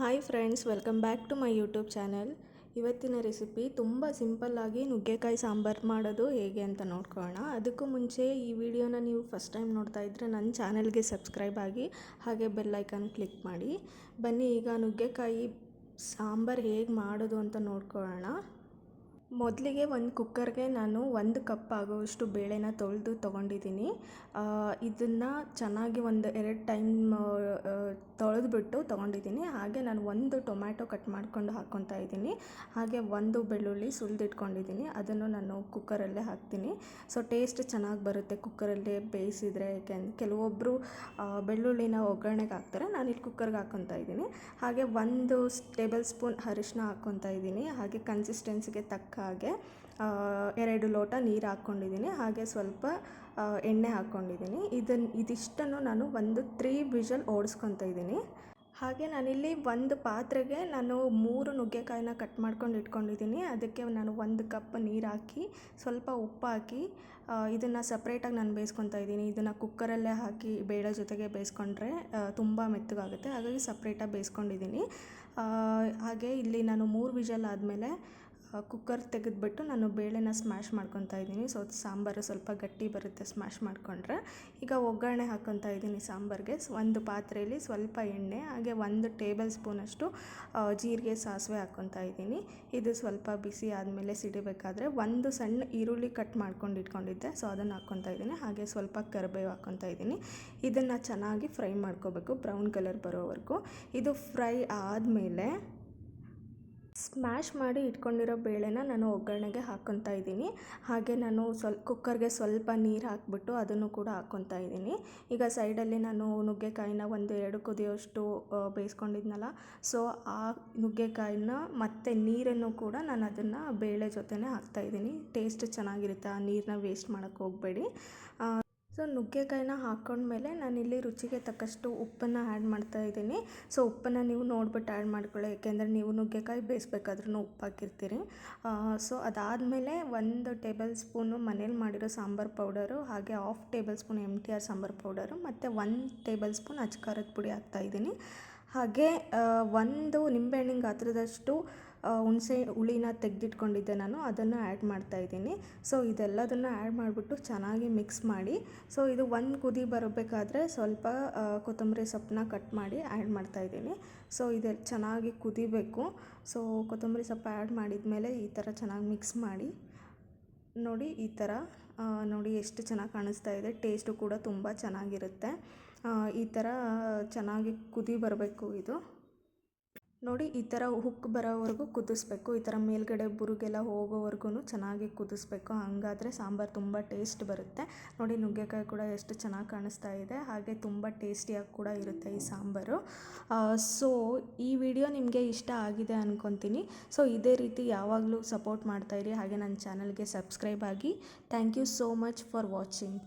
Hi friends welcome back to my YouTube channel ಇವತ್ತಿನ recipe ತುಂಬ ಸಿಂಪಲ್ಲಾಗಿ ನುಗ್ಗೆಕಾಯಿ ಸಾಂಬಾರು ಮಾಡೋದು ಹೇಗೆ ಅಂತ ನೋಡ್ಕೊಳ್ಳೋಣ. ಅದಕ್ಕೂ ಮುಂಚೆ ಈ ವಿಡಿಯೋನ ನೀವು ಫಸ್ಟ್ ಟೈಮ್ ನೋಡ್ತಾ ಇದ್ದರೆ ನನ್ನ ಚಾನಲ್ಗೆ ಸಬ್ಸ್ಕ್ರೈಬ್ ಆಗಿ ಹಾಗೆ ಬೆಲ್ಲೈಕನ್ ಕ್ಲಿಕ್ ಮಾಡಿ. ಬನ್ನಿ, ಈಗ ನುಗ್ಗೆಕಾಯಿ ಸಾಂಬಾರು ಹೇಗೆ ಮಾಡೋದು ಅಂತ ನೋಡ್ಕೊಳ್ಳೋಣ. ಮೊದಲಿಗೆ ಒಂದು ಕುಕ್ಕರ್ಗೆ ನಾನು ಒಂದು ಕಪ್ ಆಗುವಷ್ಟು ಬೇಳೆನ ತೊಳೆದು ತೊಗೊಂಡಿದ್ದೀನಿ. ಇದನ್ನು ಚೆನ್ನಾಗಿ ಒಂದು ಎರಡು ಟೈಮ್ ತೊಳೆದ್ಬಿಟ್ಟು ತೊಗೊಂಡಿದ್ದೀನಿ. ಹಾಗೆ ನಾನು ಒಂದು ಟೊಮ್ಯಾಟೊ ಕಟ್ ಮಾಡಿಕೊಂಡು ಹಾಕ್ಕೊತಾ ಇದ್ದೀನಿ. ಹಾಗೆ ಒಂದು ಬೆಳ್ಳುಳ್ಳಿ ಸುಲಿದಿಟ್ಕೊಂಡಿದ್ದೀನಿ. ಅದನ್ನು ನಾನು ಕುಕ್ಕರಲ್ಲೇ ಹಾಕ್ತೀನಿ. ಸೊ, ಟೇಸ್ಟ್ ಚೆನ್ನಾಗಿ ಬರುತ್ತೆ ಕುಕ್ಕರಲ್ಲೇ ಬೇಯಿಸಿದರೆ. ಕೆಲವೊಬ್ಬರು ಬೆಳ್ಳುಳ್ಳಿನ ಒಗ್ಗರಣೆಗೆ ಹಾಕ್ತಾರೆ. ನಾನು ಇಲ್ಲಿ ಕುಕ್ಕರ್ಗೆ ಹಾಕ್ಕೊತಾ ಇದ್ದೀನಿ. ಹಾಗೆ ಒಂದು ಟೇಬಲ್ ಸ್ಪೂನ್ ಅರಿಶಿನ ಹಾಕ್ಕೊತಾ ಇದ್ದೀನಿ. ಹಾಗೆ ಕನ್ಸಿಸ್ಟೆನ್ಸಿಗೆ ತಕ್ಕ ಹಾಗೆ ಎರಡು ಲೋಟ ನೀರು ಹಾಕ್ಕೊಂಡಿದ್ದೀನಿ. ಹಾಗೆ ಸ್ವಲ್ಪ ಎಣ್ಣೆ ಹಾಕ್ಕೊಂಡಿದ್ದೀನಿ. ಇದನ್ನು ಇದಿಷ್ಟನ್ನು ನಾನು ಒಂದು ತ್ರೀ ವಿಷಲ್ ಓಡಿಸ್ಕೊತ ಇದ್ದೀನಿ. ಹಾಗೆ ನಾನಿಲ್ಲಿ ಒಂದು ಪಾತ್ರೆಗೆ ನಾನು ಮೂರು ನುಗ್ಗೆಕಾಯಿನ ಕಟ್ ಮಾಡ್ಕೊಂಡು ಇಟ್ಕೊಂಡಿದ್ದೀನಿ. ಅದಕ್ಕೆ ನಾನು ಒಂದು ಕಪ್ ನೀರು ಹಾಕಿ, ಸ್ವಲ್ಪ ಉಪ್ಪು ಹಾಕಿ ಇದನ್ನು ಸಪ್ರೇಟಾಗಿ ನಾನು ಬೇಯಿಸ್ಕೊತಾ ಇದ್ದೀನಿ. ಇದನ್ನು ಕುಕ್ಕರಲ್ಲೇ ಹಾಕಿ ಬೇಳೆ ಜೊತೆಗೆ ಬೇಯಿಸ್ಕೊಂಡ್ರೆ ತುಂಬ ಮೆತ್ತಗಾಗುತ್ತೆ. ಹಾಗಾಗಿ ಸಪ್ರೇಟಾಗಿ ಬೇಯಿಸ್ಕೊಂಡಿದ್ದೀನಿ. ಹಾಗೆ ಇಲ್ಲಿ ನಾನು ಮೂರು ವಿಷಲ್ ಆದಮೇಲೆ ಕುಕ್ಕರ್ ತೆಗೆದ್ಬಿಟ್ಟು ನಾನು ಬೇಳೆನ ಸ್ಮ್ಯಾಶ್ ಮಾಡ್ಕೊತಾ ಇದ್ದೀನಿ. ಸೊ ಸಾಂಬಾರು ಸ್ವಲ್ಪ ಗಟ್ಟಿ ಬರುತ್ತೆ ಸ್ಮ್ಯಾಶ್ ಮಾಡಿಕೊಂಡ್ರೆ. ಈಗ ಒಗ್ಗರಣೆ ಹಾಕ್ಕೊತಾ ಇದ್ದೀನಿ ಸಾಂಬಾರಿಗೆ. ಒಂದು ಪಾತ್ರೆಯಲ್ಲಿ ಸ್ವಲ್ಪ ಎಣ್ಣೆ, ಹಾಗೆ ಒಂದು ಟೇಬಲ್ ಸ್ಪೂನಷ್ಟು ಜೀರಿಗೆ ಸಾಸಿವೆ ಹಾಕ್ಕೊತಾ ಇದ್ದೀನಿ. ಇದು ಸ್ವಲ್ಪ ಬಿಸಿ ಆದಮೇಲೆ ಸಿಡಿಬೇಕಾದ್ರೆ ಒಂದು ಸಣ್ಣ ಈರುಳ್ಳಿ ಕಟ್ ಮಾಡ್ಕೊಂಡು ಇಟ್ಕೊಂಡಿದ್ದೆ. ಸೊ ಅದನ್ನು ಹಾಕ್ಕೊತಾ ಇದ್ದೀನಿ. ಹಾಗೆ ಸ್ವಲ್ಪ ಕರಿಬೇವು ಹಾಕ್ಕೊತಾ ಇದ್ದೀನಿ. ಇದನ್ನು ಚೆನ್ನಾಗಿ ಫ್ರೈ ಮಾಡ್ಕೋಬೇಕು, ಬ್ರೌನ್ ಕಲರ್ ಬರೋವರೆಗೂ. ಇದು ಫ್ರೈ ಆದಮೇಲೆ ಸ್ಮ್ಯಾಶ್ ಮಾಡಿ ಇಟ್ಕೊಂಡಿರೋ ಬೇಳೆನ ನಾನು ಒಗ್ಗರಣೆಗೆ ಹಾಕ್ಕೊತಾ ಇದ್ದೀನಿ. ಹಾಗೆ ನಾನು ಸ್ವಲ್, ಕುಕ್ಕರ್ಗೆ ಸ್ವಲ್ಪ ನೀರು ಹಾಕ್ಬಿಟ್ಟು ಅದನ್ನು ಕೂಡ ಹಾಕ್ಕೊತಾ ಇದ್ದೀನಿ. ಈಗ ಸೈಡಲ್ಲಿ ನಾನು ನುಗ್ಗೆಕಾಯಿನ ಒಂದು ಎರಡು ಕುದಿಯೋಷ್ಟು ಬೇಯಿಸ್ಕೊಂಡಿದ್ನಲ್ಲ, ಸೊ ಆ ನುಗ್ಗೆಕಾಯಿನ ಮತ್ತು ನೀರನ್ನು ಕೂಡ ನಾನು ಅದನ್ನು ಬೇಳೆ ಜೊತೆನೇ ಹಾಕ್ತಾಯಿದ್ದೀನಿ ಟೇಸ್ಟ್ ಚೆನ್ನಾಗಿರುತ್ತೆ, ಆ ನೀರನ್ನ ವೇಸ್ಟ್ ಮಾಡೋಕ್ಕೆ ಹೋಗಬೇಡಿ. ಸೊ ನುಗ್ಗೆಕಾಯಿನ ಹಾಕ್ಕೊಂಡ್ಮೇಲೆ ನಾನಿಲ್ಲಿ ರುಚಿಗೆ ತಕ್ಕಷ್ಟು ಉಪ್ಪನ್ನು ಆ್ಯಡ್ ಮಾಡ್ತಾ ಇದ್ದೀನಿ. ಸೊ ಉಪ್ಪನ್ನು ನೀವು ನೋಡ್ಬಿಟ್ಟು ಆ್ಯಡ್ ಮಾಡ್ಕೊಳ್ಳಿ. ಏಕೆಂದರೆ ನೀವು ನುಗ್ಗೆಕಾಯಿ ಬೇಯಿಸ್ಬೇಕಾದ್ರೂ ಉಪ್ಪು ಹಾಕಿರ್ತೀರಿ ಸೊ ಅದಾದಮೇಲೆ ಒಂದು ಟೇಬಲ್ ಸ್ಪೂನು ಮನೇಲಿ ಮಾಡಿರೋ ಸಾಂಬಾರು ಪೌಡರು, ಹಾಗೆ half table spoon M T R sambar powder, ಮತ್ತು ಒಂದು ಟೇಬಲ್ ಸ್ಪೂನ್ ಅಚ್ಕಾರದ ಪುಡಿ ಹಾಕ್ತಾಯಿದ್ದೀನಿ ಹಾಗೆ ಒಂದು ನಿಂಬೆಹಣ್ಣಿನ ಗಾತ್ರದಷ್ಟು ಹುಣಸೆ ಹುಳಿನ ತೆಗೆದಿಟ್ಕೊಂಡಿದ್ದೆ ನಾನು, ಅದನ್ನು ಆ್ಯಡ್ ಮಾಡ್ತಾಯಿದ್ದೀನಿ ಸೊ ಇದೆಲ್ಲದನ್ನು ಆ್ಯಡ್ ಮಾಡಿಬಿಟ್ಟು ಚೆನ್ನಾಗಿ ಮಿಕ್ಸ್ ಮಾಡಿ ಸೊ ಇದು ಒಂದು ಕುದಿ ಬರಬೇಕಾದ್ರೆ ಸ್ವಲ್ಪ ಕೊತ್ತಂಬರಿ ಸೊಪ್ಪನ್ನ ಕಟ್ ಮಾಡಿ ಆ್ಯಡ್ ಮಾಡ್ತಾಯಿದ್ದೀನಿ ಸೊ ಇದೆ ಚೆನ್ನಾಗಿ ಕುದಿಬೇಕು. ಸೊ ಕೊತ್ತಂಬರಿ ಸೊಪ್ಪು ಆ್ಯಡ್ ಮಾಡಿದ ಮೇಲೆ ಈ ಥರ ಚೆನ್ನಾಗಿ ಮಿಕ್ಸ್ ಮಾಡಿ, ನೋಡಿ ಈ ಥರ ನೋಡಿ ಎಷ್ಟು ಚೆನ್ನಾಗಿ ಕಾಣಿಸ್ತಾ ಇದೆ. ಟೇಸ್ಟು ಕೂಡ ತುಂಬ ಚೆನ್ನಾಗಿರುತ್ತೆ. ಈ ಥರ ಚೆನ್ನಾಗಿ ಕುದಿ ಬರಬೇಕು ಇದು. ನೋಡಿ, ಈ ಥರ ಹುಕ್ ಬರೋವರೆಗೂ ಕುದಿಸ್ಬೇಕು. ಈ ಥರ ಮೇಲ್ಗಡೆ ಬುರುಗೆಲ್ಲ ಹೋಗೋವರೆಗೂ ಚೆನ್ನಾಗಿ ಕುದಿಸ್ಬೇಕು. ಹಾಗಾದರೆ ಸಾಂಬಾರು ತುಂಬ ಟೇಸ್ಟ್ ಬರುತ್ತೆ. ನೋಡಿ, ನುಗ್ಗೆಕಾಯಿ ಕೂಡ ಎಷ್ಟು ಚೆನ್ನಾಗಿ ಕಾಣಿಸ್ತಾ ಇದೆ. ಹಾಗೆ ತುಂಬ ಟೇಸ್ಟಿಯಾಗಿ ಕೂಡ ಇರುತ್ತೆ ಈ ಸಾಂಬಾರು. ಸೊ, ಈ ವಿಡಿಯೋ ನಿಮಗೆ ಇಷ್ಟ ಆಗಿದೆ ಅಂದ್ಕೊತೀನಿ ಸೊ, ಇದೇ ರೀತಿ ಯಾವಾಗಲೂ ಸಪೋರ್ಟ್ ಮಾಡ್ತಾಯಿರಿ ಹಾಗೆ ನನ್ನ ಚಾನಲ್ಗೆ ಸಬ್ಸ್ಕ್ರೈಬ್ ಆಗಿ. Thank you so much for watching.